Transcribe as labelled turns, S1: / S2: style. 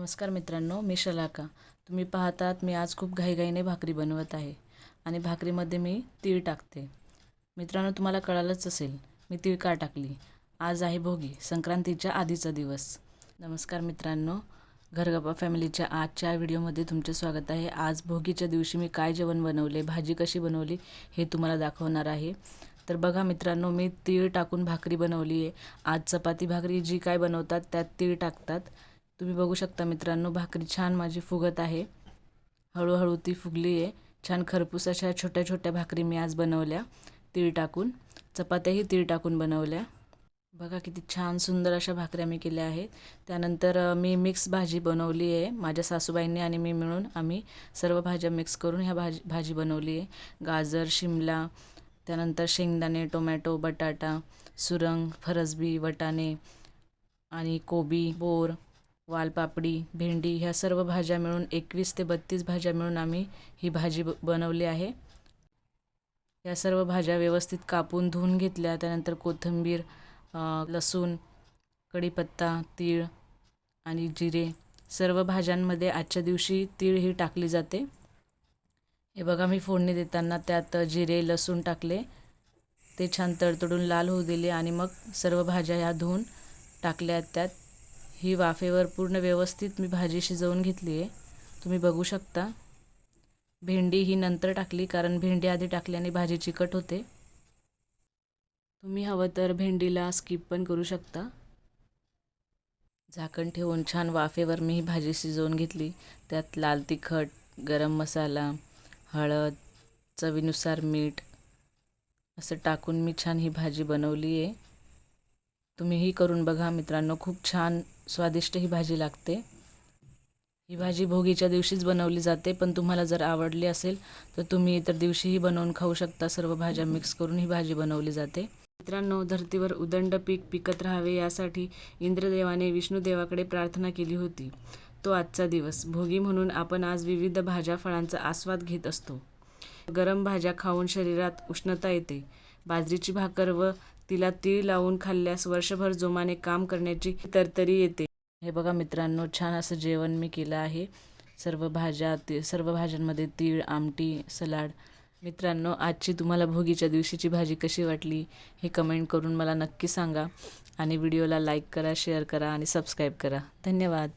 S1: नमस्कार मित्रांनो मी शलाका. तुम्ही पाहतात मी आज खूप घाईघाईने भाकरी बनवत आहे आणि भाकरीमध्ये मी तीळ टाकते. मित्रांनो तुम्हाला कळालंच असेल मी तीळ का टाकली? आज आहे भोगी संक्रांतीच्या आधीचा दिवस. नमस्कार मित्रांनो घरगप्पा फॅमिलीच्या आजच्या व्हिडिओमध्ये तुमचे स्वागत आहे. आज भोगीच्या दिवशी मी काय जेवण बनवले भाजी कशी बनवली हे तुम्हाला दाखवणार आहे. तर बघा मित्रांनो मी तीळ टाकून भाकरी बनवली आहे. आज चपाती भाकरी जी काय बनवतात त्यात तीळ टाकतात. तुम्ही बघू शकता मित्रांनो भाकरी छान माझी फुगत आहे. हळूहळू ती फुगली आहे. छान खरपूस अशा छोट्या छोट्या भाकरी मी आज बनवल्या. तीळ टाकून. चपात्याही तीळ टाकून बनवल्या. बघा किती छान सुंदर अशा भाकऱ्या मी केल्या आहेत. त्यानंतर मी मिक्स भाजी बनवली आहे. माझ्या सासूबाईंनी आणि मी मिळून आम्ही सर्व भाज्या मिक्स करून ह्या भाजी भाजी बनवली आहे. गाजर शिमला त्यानंतर शेंगदाणे टोमॅटो बटाटा सुरंग फरसबी वटाणे आणि कोबी बोर वालपापडी भेंडी ह्या सर्व भाज्या मिळून एकवीस ते बत्तीस भाज्या मिळून आम्ही ही भाजी ब बनवली आहे. या सर्व भाज्या व्यवस्थित कापून धुवून घेतल्या. त्यानंतर कोथिंबीर लसूण कढीपत्ता तीळ आणि जिरे सर्व भाज्यांमध्ये आजच्या दिवशी तीळ ही टाकली जाते. हे बघा मी फोडणी देताना त्यात जिरे लसूण टाकले. ते छान तडतडून लाल होऊ दिले आणि मग सर्व भाज्या ह्या धुवून टाकल्या त्यात. ही वाफेवर पूर्ण व्यवस्थित मी भाजी शिजवून घेतली आहे. तुम्ही बघू शकता. भेंडी ही नंतर टाकली कारण भेंडी आधी टाकल्याने भाजी चिकट होते. तुम्ही हवं तर भेंडीला स्किप पण करू शकता. झाकण ठेवून छान वाफेवर मी ही भाजी शिजवून घेतली. त्यात लाल तिखट गरम मसाला हळद चवीनुसार मीठ असं टाकून मी छान ही भाजी बनवली आहे. तुम्हीही करून बघा मित्रांनो. खूप छान स्वादिष्ट ही भाजी लागते. ही भाजी भोगीच्या दिवशीच बनवली जाते पण तुम्हाला जर आवडली असेल तर तुम्ही इतर दिवशीही बनवून खाऊ शकता. सर्व भाज्या मिक्स करून ही भाजी बनवली जाते. मित्रांनो धर्तीवर उदंड पीक पिकत राहावे यासाठी इंद्रदेवाने विष्णुदेवाकडे प्रार्थना केली होती. तो आजचा दिवस. भोगी म्हणून आपण आज विविध भाज्या फळांचा आस्वाद घेत असतो. गरम भाज्या खाऊन शरीरात उष्णता येते. बाजरीची भाकर व तिला तीळ लावून खाल्ल्यास वर्षभर जोमाने काम करण्याची तरतरी येते. हे बघा मित्रांनो छान असं जेवण मी केलं आहे. सर्व भाज्या ते सर्व भाज्यांमध्ये तीळ आमटी सलाड. मित्रांनो आजची तुम्हाला भोगीच्या दिवशीची भाजी कशी वाटली हे कमेंट करून मला नक्की सांगा. आणि व्हिडिओला लाईक करा शेअर करा आणि सबस्क्राईब करा. धन्यवाद.